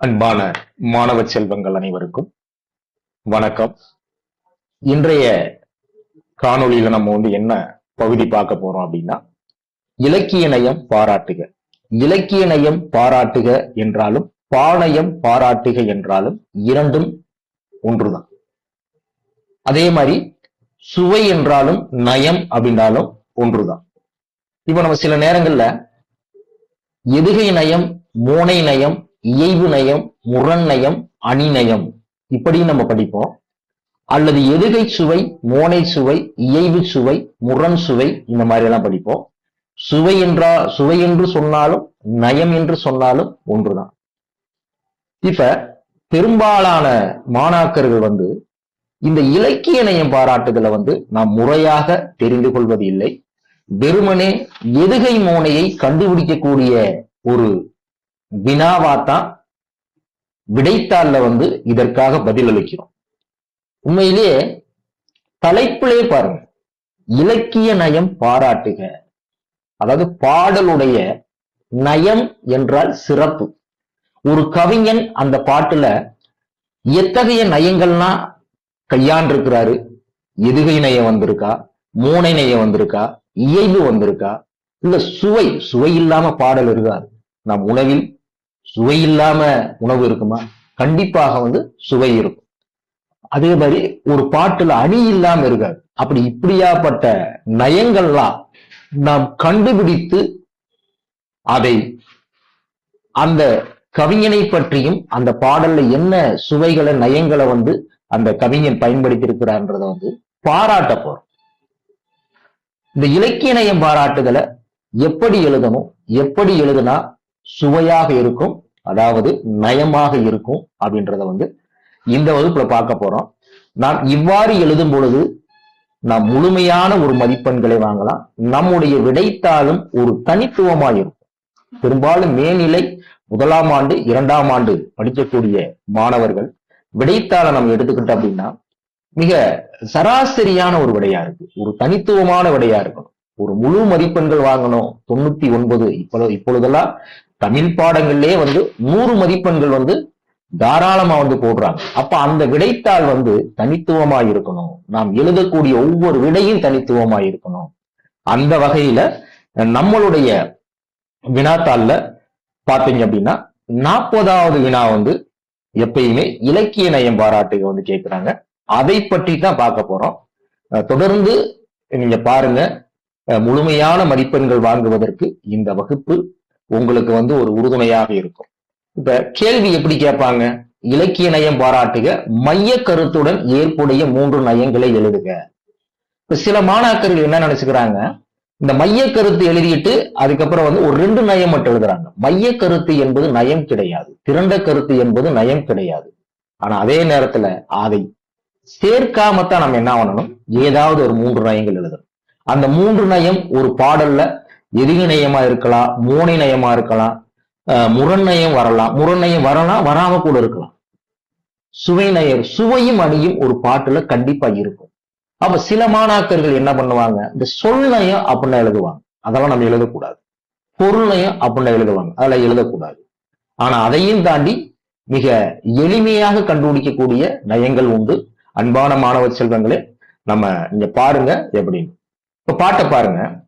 அன்பான மாணவ செல்வங்கள் அனைவருக்கும் வணக்கம். இன்றைய காணொளியில நம்ம வந்து என்ன பகுதி பார்க்க போறோம் அப்படின்னா இலக்கிய நயம் பாராட்டுக. இலக்கிய நயம் பாராட்டுக என்றாலும் பாணயம் பாராட்டுக என்றாலும் இரண்டும் ஒன்றுதான். அதே மாதிரி சுவை என்றாலும் நயம் அப்படின்னாலும் ஒன்றுதான். இப்ப நம்ம சில நேரங்கள்ல எதுகை நயம் மோனை நயம் இயைபு நயம் முரண் நயம் அணிநயம். இப்படி நம்ம படிப்போம். அல்லது எதுகை சுவை மோனை சுவை இயைவு சுவை முரண் சுவை இந்த மாதிரி எல்லாம் படிப்போம். சுவை என்றா சுவை என்று சொன்னாலும் நயம் என்று சொன்னாலும் ஒன்றுதான். இப்ப பெரும்பாலான மாணாக்கர்கள் வந்து இந்த இலக்கிய நயம் பாராட்டுதலை வந்து நாம் முறையாக தெரிந்து கொள்வது இல்லை. வெறுமனே எதுகை மோனையை கண்டுபிடிக்கக்கூடிய ஒரு வினாவாத்தான் விடைத்தாள்ல வந்து இதற்காக பதில் அளிக்கிறோம் உண்மையிலேயே தலைப்பிலே பாருங்க. இலக்கிய நயம் பாராட்டுக. அதாவது பாடலுடைய நயம் என்றால் சிறப்பு. ஒரு கவிஞன் அந்த பாட்டுல எத்தகைய நயங்கள்னா கையாண்டிருக்கிறாரு? எதுகை நயம் வந்திருக்கா? மூனை நயம் வந்திருக்கா? இயல்பு வந்திருக்கா? இல்ல சுவை சுவை இல்லாம பாடல் இருக்காது நம் உணவில் சுவை இல்லாம உணவு இருக்குமா? கண்டிப்பாக வந்து சுவை இருக்கும். அதே மாதிரி ஒரு பாட்டுல அணி இல்லாம இருக்காது. அப்படி இப்படியாப்பட்ட நயங்கள்லாம் நாம் கண்டுபிடித்து அதை அந்த கவிஞனை பற்றியும் அந்த பாடல்ல என்ன சுவைகளை நயங்களை வந்து அந்த கவிஞன் பயன்படுத்தியிருக்கிறான்றத வந்து பாராட்ட போறோம். இந்த இலக்கிய நயம் பாராட்டுதலை எப்படி எழுதணும் எப்படி எழுதுனா சுவையாக இருக்கும் அதாவது நயமாக இருக்கும் அப்படின்றத வந்து இந்த வகுப்புல பார்க்க போறோம். நாம் இவ்வாறு எழுதும் பொழுது நாம் முழுமையான ஒரு மதிப்பெண்களை வாங்கலாம். நம்முடைய விடைத்தாளும் ஒரு தனித்துவமா இருக்கும். பெரும்பாலும் மேல்நிலை முதலாம் ஆண்டு இரண்டாம் ஆண்டு படிக்கக்கூடிய மாணவர்கள் விடைத்தாளை நம்ம எடுத்துக்கிட்டோம் அப்படின்னா மிக சராசரியான ஒரு விடையா இருக்கு. ஒரு தனித்துவமான விடையா இருக்கணும். ஒரு முழு மதிப்பெண்கள் வாங்கணும். தொண்ணூத்தி ஒன்பது இப்பொழுது இப்பொழுதெல்லாம் தமிழ் பாடங்கள்லயே வந்து நூறு மதிப்பெண்கள் வந்து தாராளமா வந்து போடுறாங்க. அப்ப அந்த விடைத்தாள் வந்து தனித்துவமா இருக்கணும். நாம் எழுதக்கூடிய ஒவ்வொரு விடையும் தனித்துவமா இருக்கணும். அந்த வகையில நம்மளுடைய வினாத்தாள்ல பாத்தீங்க அப்படின்னா நாற்பதாவது வினா வந்து எப்பயுமே இலக்கிய நயம் பாராட்டுக வந்து கேட்கிறாங்க அதை பற்றி தான் பார்க்க போறோம். தொடர்ந்து நீங்க பாருங்க. முழுமையான மதிப்பெண்கள் வாங்குவதற்கு இந்த வகுப்பு உங்களுக்கு வந்து ஒரு உறுதுணையாக இருக்கும். இப்ப கேள்வி எப்படி கேட்பாங்க? இலக்கிய நயம் பாராட்டுக மைய கருத்துடன் ஏற்புடைய மூன்று நயங்களை எழுதுக. இப்ப சில மாணாக்கர்கள் என்ன நினைச்சுக்கிறாங்க? இந்த மைய கருத்து எழுதிட்டு அதுக்கப்புறம் வந்து ஒரு ரெண்டு நயம் மட்டும் எழுதுறாங்க. மைய கருத்து என்பது நயம் கிடையாது. திரண்ட கருத்து என்பது நயம் கிடையாது. ஆனா அதே நேரத்துல அதை சேர்க்காமத்தான் நம்ம என்ன பண்ணணும்? ஏதாவது ஒரு மூன்று நயங்கள் எழுதணும். அந்த மூன்று நயம் ஒரு பாடல்ல எதிக நயமா இருக்கலாம் மூனை நயமா இருக்கலாம் அஹ் முரண்நயம் வரலாம். முரண்நயம் வரலாம் வராம கூட இருக்கலாம். சுவை நயம் சுவையும் அணியும் ஒரு பாட்டுல கண்டிப்பா இருக்கும். அப்ப சில மாணாக்கர்கள் என்ன பண்ணுவாங்க? இந்த சொல் நயம் அப்படின்னு எழுதுவாங்க. அதெல்லாம் நம்ம எழுதக்கூடாது. பொருள் நயம் அப்படின்னு எழுதுவாங்க. அதெல்லாம் எழுதக்கூடாது. ஆனா அதையும் தாண்டி மிக எளிமையாக கண்டுபிடிக்கக்கூடிய நயங்கள் உண்டு. அன்பான மாணவ செல்வங்களே நம்ம இங்க பாருங்க எப்படின்னு. இப்ப பாட்டை பாருங்க.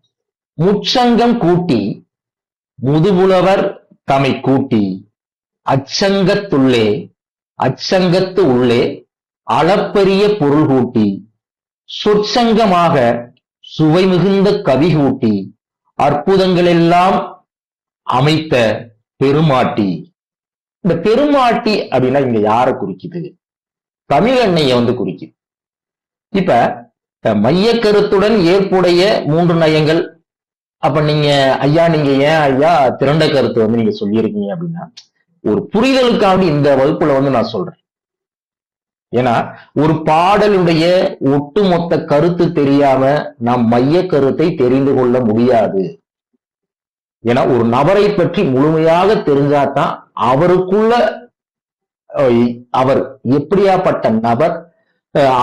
முச்சங்கம் கூட்டி முதுபுலவர் தமை கூட்டி அச்சங்கத்துள்ளே அச்சங்கத்து உள்ளே அளப்பரிய பொருள் கூட்டி சொற்சங்கமாக சுவை மிகுந்த கவி கூட்டி அற்புதங்களெல்லாம் அமைத்த பெருமாட்டி. இந்த பெருமாட்டி அப்படின்னா இங்க யாரை குறிக்குது? தமிழ் வந்து குறிக்குது. இப்ப மைய கருத்துடன் ஏற்புடைய மூன்று நயங்கள் அப்ப நீங்க ஐயா நீங்க ஏன் ஐயா திரண்ட கருத்து வந்து நீங்க சொல்லியிருக்கீங்க அப்படின்னா ஒரு புரிதலுக்காக இந்த வகுப்புல வந்து நான் சொல்றேன். ஏன்னா ஒரு பாடலுடைய ஒட்டுமொத்த கருத்து தெரியாம நாம் மைய கருத்தை தெரிந்து கொள்ள முடியாது. ஏன்னா ஒரு நபரை பற்றி முழுமையாக தெரிஞ்சாதான் அவருக்குள்ள அஹ், அவர் எப்படியாப்பட்ட நபர்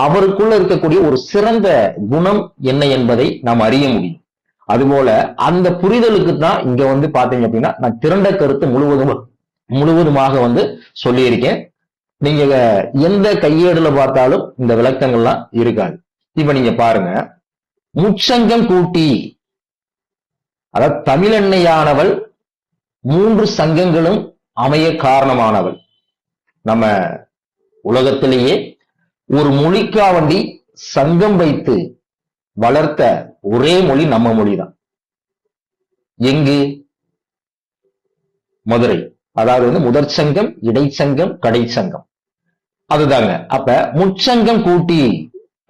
அவருக்குள்ள இருக்கக்கூடிய ஒரு சிறந்த குணம் என்ன என்பதை நாம் அறிய முடியும். அதுபோல அந்த புரிதலுக்கு தான் இங்க வந்து பாத்தீங்க அப்படின்னா நான் திரண்ட கருத்து முழுவதும் முழுவதுமாக வந்து சொல்லியிருக்கேன். நீங்க எந்த கையேடுல பார்த்தாலும் இந்த விளக்கங்கள்லாம் இருக்காது. இப்ப நீங்க பாருங்க. முச்சங்கம் கூட்டி அதாவது தமிழெண்ணையானவள் மூன்று சங்கங்களும் அமைய காரணமானவள். நம்ம உலகத்திலேயே ஒரு மொழிக்காவண்டி சங்கம் வைத்து வளர்த்த ஒரே மொழி நம்ம மொழிதான். எங்கு? மதுரை. அதாவது வந்து முதற் சங்கம் இடைச்சங்கம் கடைச்சங்கம் அதுதாங்க. அப்ப முச்சங்கம் கூட்டி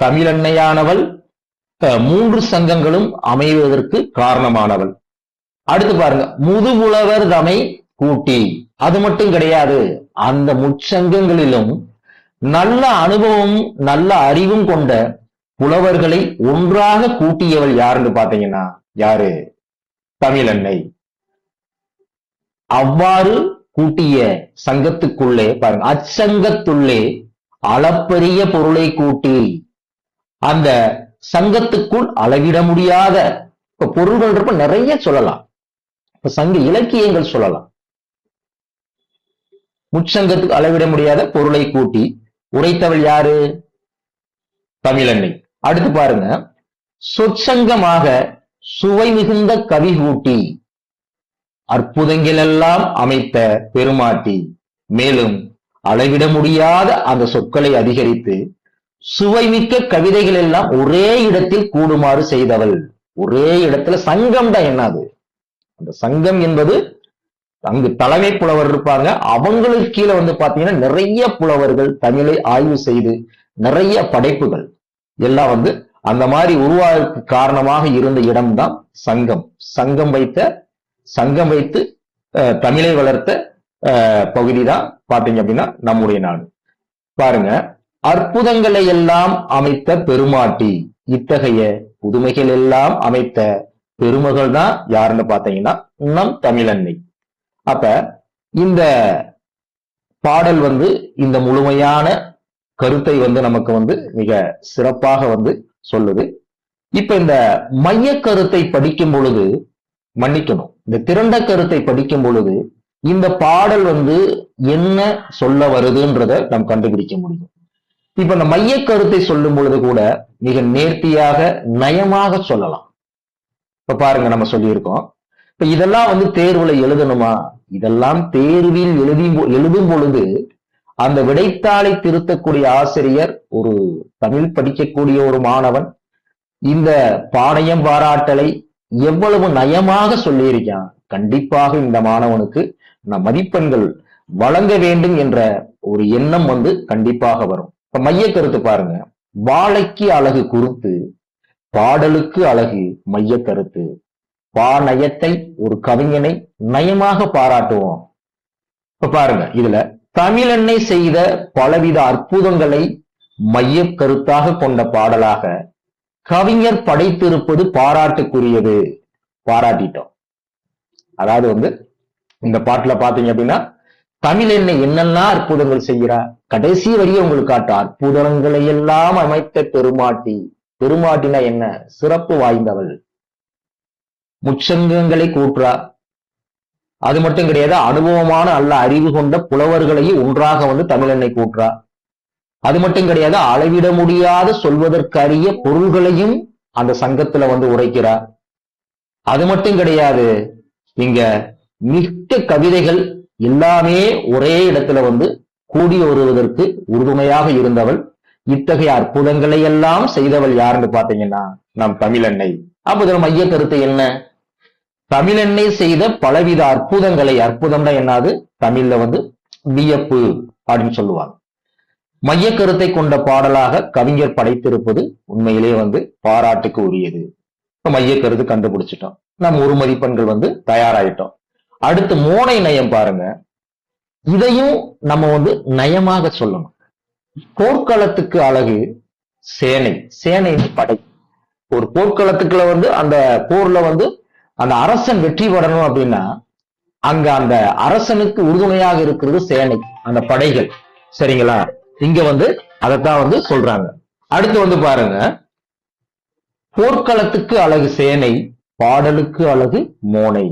தமிழன்னையானவள் மூன்று சங்கங்களும் அமைவதற்கு காரணமானவள். அடுத்து பாருங்க. முதுகுலவர் தமை கூட்டி. அது மட்டும் கிடையாது. அந்த முச்சங்கங்களிலும் நல்ல அனுபவம் நல்ல அறிவும் கொண்ட புலவர்களை ஒன்றாக கூட்டியவள் யாருன்னு பாத்தீங்கன்னா யாரு? தமிழன்னை. அவ்வாறு கூட்டிய சங்கத்துக்குள்ளே பாருங்க அச்சங்கத்துள்ளே அளப்பரிய பொருளை கூட்டி அந்த சங்கத்துக்குள் அளவிட முடியாத இப்ப நிறைய சொல்லலாம். இப்ப சங்க இலக்கியங்கள் சொல்லலாம். முச்சங்கத்துக்கு அளவிட முடியாத பொருளை கூட்டி உரைத்தவள் யாரு? தமிழன்னை. அடுத்து பாருங்க. சொற்சங்கமாக சுவை மிகுந்த கவி கூட்டி அற்புதங்களெல்லாம் அமைத்த பெருமாட்டி. மேலும் அளவிட முடியாத அந்த சொற்களை அதிகரித்து சுவைமிக்க கவிதைகள் எல்லாம் ஒரே இடத்தில் கூடுமாறு செய்தவள். ஒரே இடத்துல சங்கம் தான் என்னது அந்த சங்கம் என்பது அங்கு தலைமை புலவர் இருப்பாங்க அவங்களுக்கு கீழே வந்து பாத்தீங்கன்னா நிறைய புலவர்கள் தமிழை ஆய்வு செய்து நிறைய படைப்புகள். எல்லாம் வந்து அந்த மாதிரி உருவாக்கு காரணமாக இருந்த இடம்தான் சங்கம். சங்கம் வைத்த சங்கம் வைத்து தமிழை வளர்த்த பகுதி தான் பாத்தீங்க அப்படின்னா நம்முடைய நாடு. பாருங்க அற்புதங்களை எல்லாம் அமைத்த பெருமாட்டி இத்தகைய புதுமைகள் எல்லாம் அமைத்த பெருமகள் தான் யாருன்னு பாத்தீங்கன்னா நம் தமிழன்னை. அப்ப இந்த பாடல் வந்து இந்த முழுமையான கருத்தை வந்து நமக்கு வந்து மிக சிறப்பாக வந்து சொல்லுது. இப்ப இந்த மைய கருத்தை படிக்கும் பொழுது மன்னிக்கணும். இந்த திரண்ட கருத்தை படிக்கும் பொழுது இந்த பாடல் வந்து என்ன சொல்ல வருதுன்றத நாம் கண்டுபிடிக்க முடியும். இப்ப இந்த மைய கருத்தை சொல்லும் பொழுது கூட மிக நேர்த்தியாக நயமாக சொல்லலாம். இப்ப பாருங்க நம்ம சொல்லியிருக்கோம். இப்ப இதெல்லாம் வந்து தேர்வுல எழுதணுமா? இதெல்லாம் தேர்வில் எழுதி எழுதும் பொழுது அந்த விடைத்தாளை திருத்தக்கூடிய ஆசிரியர் ஒரு தமிழ் படிக்கக்கூடிய ஒரு மாணவன். இந்த பாளையம் பாராட்டலை எவ்வளவு நயமாக சொல்லியிருக்கான் கண்டிப்பாக இந்த மாணவனுக்கு நம் மதிப்பெண்கள் வழங்க வேண்டும் என்ற ஒரு எண்ணம் வந்து கண்டிப்பாக வரும். இப்ப மைய கருத்து பாருங்க. வாழைக்கு அழகு குறுத்து பாடலுக்கு அழகு மைய கருத்து. பா நயத்தை ஒரு கவிஞனை நயமாக பாராட்டுவோம். இப்ப பாருங்க இதுல தமிழன்னை செய்த பலவித அற்புதங்களை மைய கருத்தாக கொண்ட பாடலாக கவிஞர் படைத்திருப்பது பாராட்டுக்குரியது. பாராட்டிட்டோம். அதாவது வந்து இந்த பாட்டுல பாத்தீங்க அப்படின்னா தமிழ் என்ன என்னெல்லாம் அற்புதங்கள் செய்கிறா? கடைசி வரியை உங்களுக்கு காட்ட அற்புதங்களை எல்லாம் அமைத்த பெருமாட்டி. பெருமாட்டினா என்ன? சிறப்பு வாய்ந்தவள். முச்சங்கங்களை கூற்றா. அது மட்டும் கிடையாது அனுபவமான நல்ல அறிவு கொண்ட புலவர்களையும் ஒன்றாக வந்து தமிழெண்ணை கூற்றா அது மட்டும் கிடையாது அளவிட முடியாத சொல்வதற்கரிய பொருள்களையும் அந்த சங்கத்துல வந்து உரைக்கிறார் அது மட்டும் கிடையாது இங்க மிக்க கவிதைகள் எல்லாமே ஒரே இடத்துல வந்து கூடி வருவதற்கு உறுதுணையாக இருந்தவள் இத்தகைய அற்புதங்களை எல்லாம் செய்தவள் யாருன்னு பாத்தீங்கன்னா நம் தமிழெண்ணை அப்ப இதுல மைய கருத்து என்ன? தமிழெண்ணை செய்த பலவித அற்புதங்களை அற்புதம்னா என்னது? தமிழ்ல வந்து வியப்பு அப்படின்னு சொல்லுவாங்க. மைய கருத்தை கொண்ட பாடலாக கவிஞர் படைத்திருப்பது உண்மையிலே வந்து பாராட்டுக்கு உரியது. மைய கருத்து கண்டுபிடிச்சிட்டோம். நம்ம ஒரு மதிப்பெண்கள் வந்து தயாராயிட்டோம். அடுத்து மோனை நயம் பாருங்க. இதையும் நம்ம வந்து நயமாக சொல்லணும். போர்க்களத்துக்கு அழகு சேனை. சேனை படை. ஒரு போர்க்களத்துக்குள்ள வந்து அந்த போர்ல வந்து அந்த அரசன் வெற்றி பெறணும் அப்படின்னா அங்க அந்த அரசனுக்கு உறுதுணையாக இருக்கிறது சேனை அந்த படைகள். சரிங்களா? இங்க வந்து அதைத்தான் வந்து சொல்றாங்க. அடுத்து வந்து பாருங்க. போர்க்களத்துக்கு அழகு சேனை பாடலுக்கு அழகு மோனை.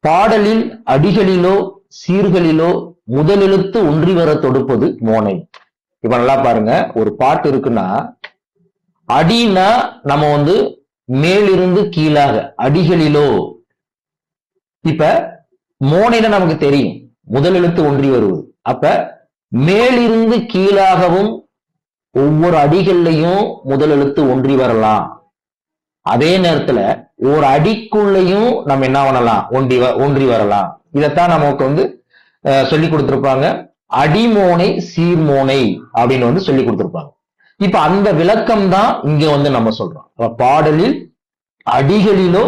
பாடலில் அடிகளிலோ சீர்களிலோ முதலெழுத்து ஒன்றி வர தொடுப்பது மோனை. இப்ப நல்லா பாருங்க. ஒரு பாட்டு இருக்குன்னா அடினா நம்ம வந்து மேலிருந்து கீழாக அடிகளிலோ. இப்ப மோனைனா நமக்கு தெரியும். முதல் எழுத்து ஒன்றி வருவது. அப்ப மேலிருந்து கீழாகவும் ஒவ்வொரு அடிகள்லையும் முதல் எழுத்து ஒன்றி வரலாம். அதே நேரத்துல ஒரு அடிக்குள்ளையும் நம்ம என்ன பண்ணலாம்? ஒன்றி வ- ஒன்றி வரலாம். இதைத்தான் நமக்கு வந்து சொல்லி கொடுத்திருப்பாங்க. அடிமோனை சீர்மோனை அப்படின்னு வந்து சொல்லி கொடுத்திருப்பாங்க. இப்ப அந்த விளக்கம் தான் இங்க வந்து நம்ம சொல்றோம். பாடலில் அடிகளிலோ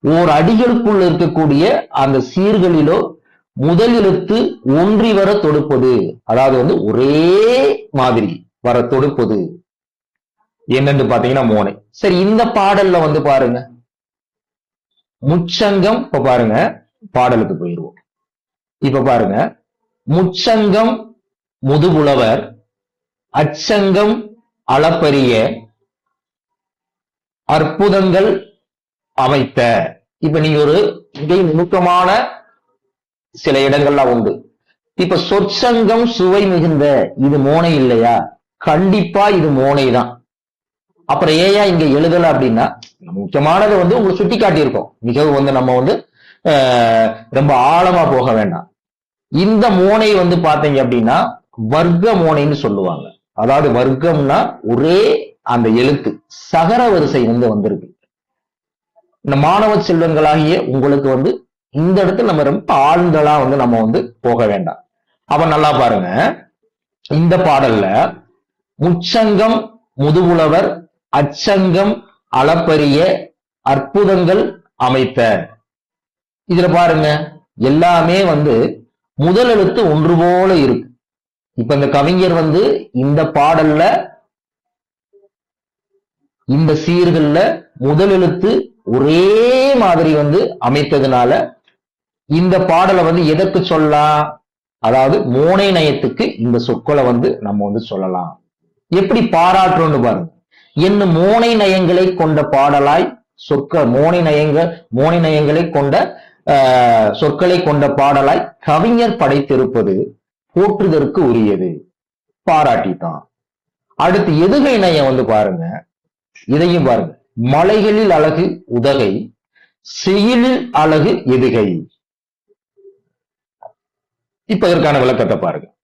ஓர் அடிகளுக்குள்ள இருக்கக்கூடிய அந்த சீர்களிலோ முதல் எழுத்து ஒன்றி வர தொடுப்பது. அதாவது வந்து ஒரே மாதிரி வர தொடுப்பது. என்னன்னு பாத்தீங்கன்னா மோனை. சரி இந்த பாடல்ல வந்து பாருங்க. முச்சங்கம் இப்ப பாருங்க பாடலுக்கு போயிருவோம். இப்ப பாருங்க. முச்சங்கம் முதுபுலவர் அச்சங்கம் அளப்பரிய அற்புதங்கள் அமைத்த. இப்ப நீங்க ஒரு மிக நுணுக்கமான சில இடங்கள்லாம் உண்டு. இப்ப சொற்சங்கம் சுவை மிகுந்த இது மோனை இல்லையா? கண்டிப்பா இது மோனை தான் அப்புறம் ஏயா இங்க எழுதல அப்படின்னா முக்கியமானதை வந்து உங்களுக்கு சுட்டி காட்டியிருக்கோம். மிகவும் வந்து நம்ம வந்து ஆஹ், ரொம்ப ஆழமா போக வேண்டாம். இந்த மோனை வந்து பாத்தீங்க அப்படின்னா வர்க்க மோனைன்னு சொல்லுவாங்க. அதாவது வர்க்கம்னா ஒரே அந்த எழுத்து சகர வரிசை வந்து வந்திருக்கு. இந்த மாணவ செல்வங்களாகிய உங்களுக்கு வந்து இந்த இடத்துல நம்ம ரொம்ப ஆழ்ந்தலா வந்து நம்ம வந்து போக வேண்டாம். அப்ப நல்லா பாருங்க. இந்த பாடல்ல முச்சங்கம் முதுகுலவர் அச்சங்கம் அளப்பரிய அற்புதங்கள் அமைத்த இதுல பாருங்க எல்லாமே வந்து முதல் எழுத்து ஒன்று போல இருக்கு. இப்ப இந்த கவிஞர் வந்து இந்த பாடல்ல இந்த சீர்கள்ல முதல் எழுத்து ஒரே மாதிரி வந்து அமைத்ததுனால இந்த பாடலை வந்து எதற்கு சொல்லலாம்? அதாவது மோனை நயத்துக்கு இந்த சொற்களை வந்து நம்ம வந்து சொல்லலாம். எப்படி பாராட்டுறோம்னு பாருங்க. என்ன மோனை நயங்களை கொண்ட பாடலாய் சொற்க மோனை நயங்க மோனை நயங்களை கொண்ட ஆஹ், சொற்களை கொண்ட பாடலாய் கவிஞர் படைத்திருப்பது போற்றுதற்கு உரியது. பாராட்டித்தான். அடுத்து எதுகை நயம் வந்து பாருங்க. இதையும் பாருங்க. மலைகளில் அழகு உதகை செயலில் அழகு எதுகை. இப்ப இதற்கான விளக்கத்தை பாருங்க.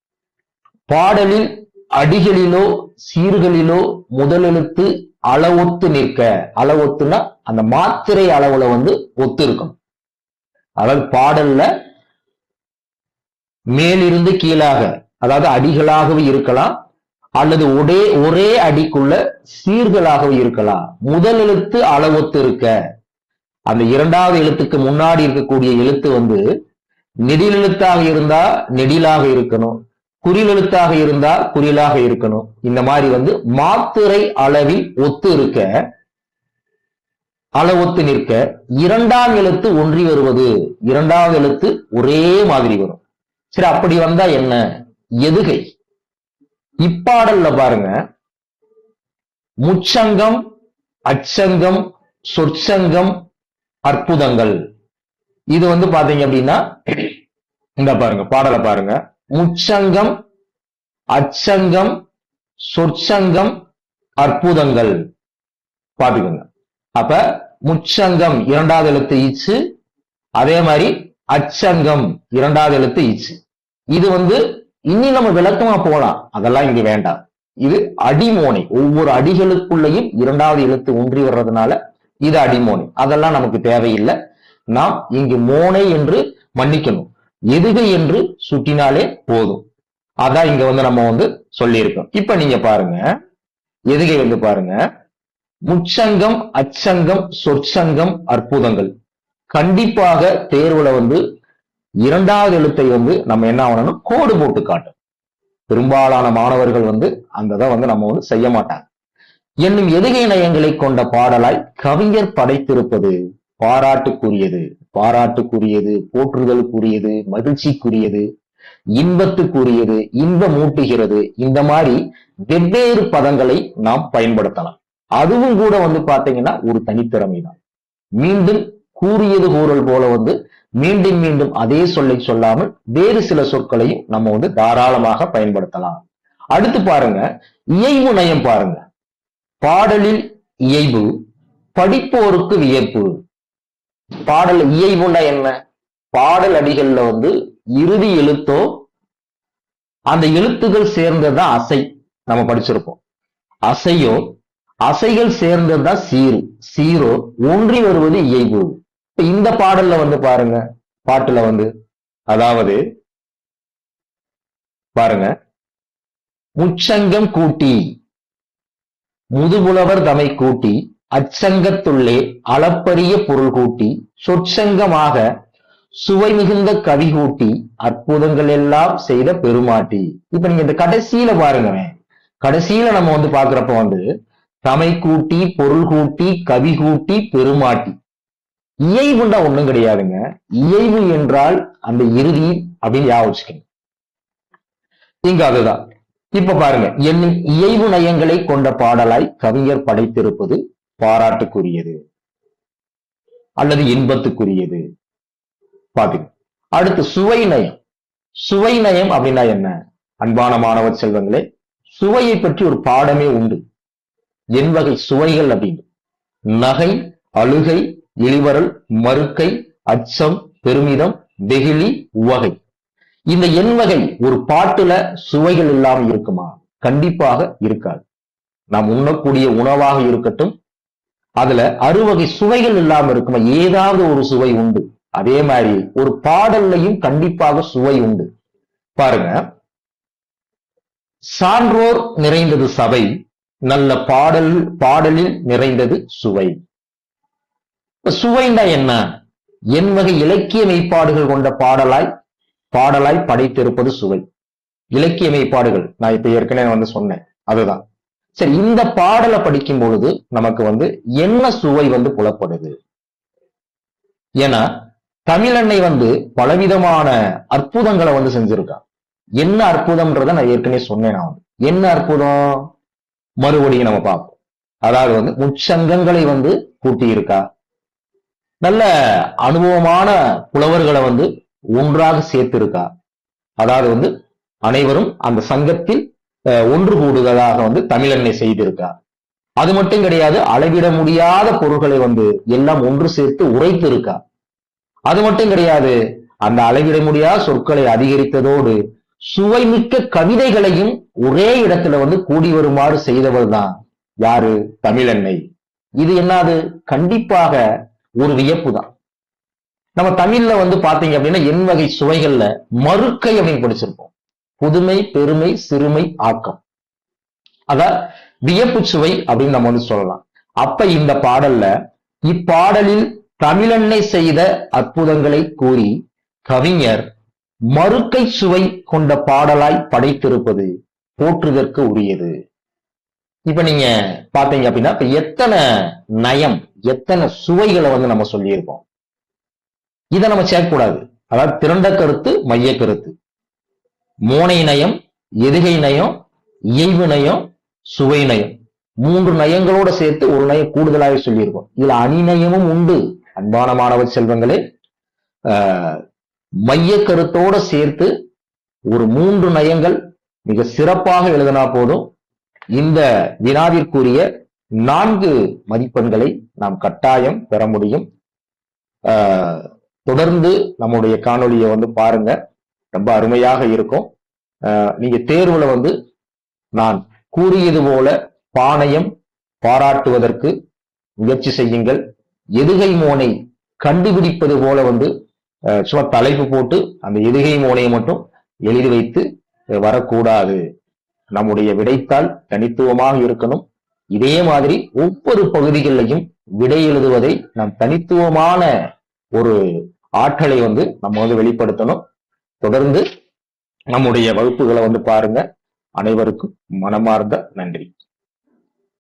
பாடலில் அடிகளிலோ சீர்களிலோ முதலெழுத்து அளவொத்து நிற்க. அளவொத்துனா அந்த மாத்திரை அளவுல வந்து ஒத்து இருக்கணும். அதாவது பாடல்ல மேலிருந்து கீழாக அதாவது அடிகளாகவே இருக்கலாம் அல்லது ஒரே ஒரே அடிக்குள்ள சீர்களாகவே இருக்கலாம். முதல் எழுத்து அளவொத்து இருக்க. அந்த இரண்டாவது எழுத்துக்கு முன்னாடி இருக்கக்கூடிய எழுத்து வந்து நெடில் எழுத்தாக இருந்தா நெடிலாக இருக்கணும். குறில் எழுத்தாக இருந்தா குறிலாக இருக்கணும். இந்த மாதிரி வந்து மாத்திரை அளவில் ஒத்து இருக்க அளவொத்து நிற்க இரண்டாம் எழுத்து ஒன்றி வருவது. இரண்டாவது எழுத்து ஒரே மாதிரி வரும். சரி அப்படி வந்தா என்ன? எதுகை. இப்பாடல்ல பாருங்க. முச்சங்கம் அச்சங்கம் சொற்சங்கம் அற்புதங்கள். இது வந்து பாத்தீங்க அப்படின்னா இந்த பாருங்க பாடலை பாருங்க. முச்சங்கம் அச்சங்கம் சொற்சங்கம் அற்புதங்கள். பாத்துக்கோங்க. அப்ப முச்சங்கம் இரண்டாவது எழுத்து ஈச்சு அதே மாதிரி அச்சங்கம் இரண்டாவது எழுத்து ஈச்சு இது வந்து இனி நம்ம விளக்கமா போலாம். அதெல்லாம் இங்க வேண்டாம். இது அடிமோனை. ஒவ்வொரு அடிகளுக்குள்ளேயும் இரண்டாவது எழுத்து ஒன்றி வர்றதுனால இது அடிமோனை. அதெல்லாம் நமக்கு தேவையில்லை. நாம் இங்கு மோனை என்று மன்னிக்கணும். எதுகை என்று சுட்டினாலே போதும். அதான் இங்க வந்து நம்ம வந்து சொல்லியிருக்கோம். இப்ப நீங்க பாருங்க. எதுகை வந்து பாருங்க. முச்சங்கம் அச்சங்கம் சொற்சங்கம் அற்புதங்கள். கண்டிப்பாக தேர்வுல வந்து இரண்டாவது எழுத்தை வந்து நம்ம என்ன ஆகணும் கோடு போட்டு காட்டும் பெரும்பாலான மாணவர்கள் வந்து அந்த இதை வந்து நம்ம வந்து செய்ய மாட்டாங்க. என்னும் எதுகை நயங்களை கொண்ட பாடலாய் கவிஞர் படைத்திருப்பது பாராட்டுக்குரியது பாராட்டுக்குரியது போற்றுதலுக்குரியது மகிழ்ச்சிக்குரியது இன்பத்துக்குரியது இன்பம் ஊட்டுகிறது இந்த மாதிரி வெவ்வேறு பதங்களை நாம் பயன்படுத்தலாம். அதுவும் கூட வந்து பாத்தீங்கன்னா ஒரு தனித்திறமை தான் மீண்டும் கூறியது கூறல் போல வந்து மீண்டும் மீண்டும் அதே சொல்லை சொல்லாமல் வேறு சில சொற்களையும் நம்ம வந்து தாராளமாக பயன்படுத்தலாம். அடுத்து பாருங்க இயைபு நயம் பாருங்க. பாடலில் இயைபு படிப்போருக்கு வியப்பு. பாடல் இயைபுன்னா என்ன? பாடல் அடிகள்ல வந்து இறுதி எழுத்தோ அந்த எழுத்துகள் சேர்ந்ததுதான் அசை நம்ம படிச்சிருப்போம். அசையோ அசைகள் சேர்ந்ததுதான் சீரு சீரோ ஒன்றி வருவது இயைபு. இந்த பாடல்ல வந்து பாருங்க பாட்டுல வந்து அதாவது பாருங்க. முச்சங்கம் கூட்டி முதுபுலவர் தமை கூட்டி அச்சங்கத்துள்ளே அளப்பரிய பொருள் கூட்டி சொற்சங்கமாக சுவை மிகுந்த கவி கூட்டி அற்புதங்கள் எல்லாம் செய்த பெருமாட்டி. இப்ப நீங்க இந்த கடைசியில பாருங்க கடைசியில நம்ம வந்து பாக்குறப்ப வந்து தமை கூட்டி பொருள் கூட்டி கவி கூட்டி பெருமாட்டி. இயைவுண்டா ஒண்ணும் கிடையாதுங்க. இயைவு என்றால் அந்த இறுதி அப்படின்னு ஞாபகம் இங்க அதுதான். இப்ப பாருங்க என்னும் இயைவு நயங்களை கொண்ட பாடலாய் கவிஞர் படைத்திருப்பது பாராட்டுக்குரியது அல்லது இன்பத்துக்குரியது. பாத்தீங்க அடுத்து சுவை நயம். சுவை நயம் அப்படின்னா என்ன? அன்பான மாணவர் செல்வங்களே சுவையை பற்றி ஒரு பாடமே உண்டு. என் வகை சுவைகள் அப்படின்னு நகை அழுகை இழிவரல் மறுக்கை அச்சம் பெருமிதம் வெகுளி உவகை. இந்த எண் வகை ஒரு பாட்டுல சுவைகள் இல்லாம இருக்குமா? கண்டிப்பாக இருக்காது. நாம் உண்ணக்கூடிய உணவாக இருக்கட்டும் அதுல அறுவகை சுவைகள் இல்லாம இருக்குமா? ஏதாவது ஒரு சுவை உண்டு. அதே மாதிரி ஒரு பாடல்லையும் கண்டிப்பாக சுவை உண்டு. பாருங்க. சான்றோர் நிறைந்தது சபை நல்ல பாடல் பாடலில் நிறைந்தது சுவை. சுவைண்டா என்ன? என் வகை இலக்கிய மெய்ப்பாடுகள் கொண்ட பாடலாய் பாடலாய் படைத்திருப்பது சுவை. இலக்கிய மெய்ப்பாடுகள். நான் இப்ப ஏற்கனவே வந்து சொன்னேன். அதுதான். சரி இந்த பாடலை படிக்கும் பொழுது நமக்கு வந்து என்ன சுவை வந்து புலப்படுது? ஏன்னா தமிழன்னை வந்து பலவிதமான அற்புதங்களை வந்து செஞ்சிருக்கான். என்ன அற்புதம்ன்றத நான் ஏற்கனவே சொன்னேன் நான். வந்து என்ன அற்புதம்? மறுபடியும் நம்ம பார்ப்போம். அதாவது வந்து முச்சங்கங்களை வந்து கூட்டி இருக்கா நல்ல அனுபவமான புலவர்களை வந்து ஒன்றாக சேர்த்திருக்கா அதாவது வந்து அனைவரும் அந்த சங்கத்தில் ஒன்று கூடுதலாக வந்து தமிழன்னை செய்திருக்கா அது மட்டும் கிடையாது அளவிட முடியாத பொருள்களை வந்து எல்லாம் ஒன்று சேர்த்து உரைத்து இருக்கா அது மட்டும் கிடையாது அந்த அளவிட முடியாத சொற்களை அதிகரித்ததோடு சுவைமிக்க கவிதைகளையும் ஒரே இடத்துல வந்து கூடி வருமாறு செய்தவர் தான் யாரு? தமிழன்னை. இது என்னது? கண்டிப்பாக ஒரு வியப்பு தான் நம்ம தமிழ்ல வந்து பாத்தீங்க அப்படின்னா என் வகை சுவைகள்ல மறுக்கை அப்படின்னு படிச்சிருப்போம். புதுமை பெருமை சிறுமை ஆக்கம். அதான் வியப்பு சுவை அப்படின்னு நம்ம வந்து சொல்லலாம். அப்ப இந்த பாடல்ல இப்பாடலில் தமிழன்னை செய்த அற்புதங்களை கூறி கவிஞர் மறுக்கை சுவை கொண்ட பாடலாய் படைத்திருப்பது போற்றுதற்கு உரியது. இப்ப நீங்க பாத்தீங்க அப்படின்னா இப்ப எத்தனை நயம் எத்தனை சுவைகளை வந்து நம்ம சொல்லியிருக்கோம்? இதை நம்ம சேர்க்கக்கூடாது. அதாவது திரண்ட கருத்து மைய கருத்து. மோனை நயம் எதுகை நயம் இயைவு நயம் சுவை நயம். மூன்று நயங்களோட சேர்த்து ஒரு நயம் கூடுதலாக சொல்லியிருக்கோம். இதுல அணிநயமும் உண்டு. அன்பான மாணவ செல்வங்களே ஆஹ், மைய கருத்தோட சேர்த்து ஒரு மூன்று நயங்கள் மிக சிறப்பாக எழுதினா போதும். இந்த வினாவிற்குரிய நான்கு மதிப்பெண்களை நாம் கட்டாயம் பெற முடியும். தொடர்ந்து நம்முடைய காணொலியை வந்து பாருங்க. ரொம்ப அருமையாக இருக்கும். நீங்க தேர்வுல வந்து நான் கூறியது போல பாணையம் பாராட்டுவதற்கு முயற்சி செய்யுங்கள். எதுகை மோனை கண்டுபிடிப்பது போல வந்து சும்மா தலைப்பு போட்டு அந்த எதுகை மோனையை மட்டும் எழுதி வைத்து வரக்கூடாது. நம்முடைய விடைத்தாள் தனித்துவமாக இருக்கணும். இதே மாதிரி ஒவ்வொரு பகுதிகளிலையும் விடை எழுதுவதை நாம் தனித்துவமான ஒரு ஆற்றலை வந்து நம்ம வந்து வெளிப்படுத்தணும். தொடர்ந்து நம்முடைய வகுப்புகளை வந்து பாருங்க. அனைவருக்கும் மனமார்ந்த நன்றி.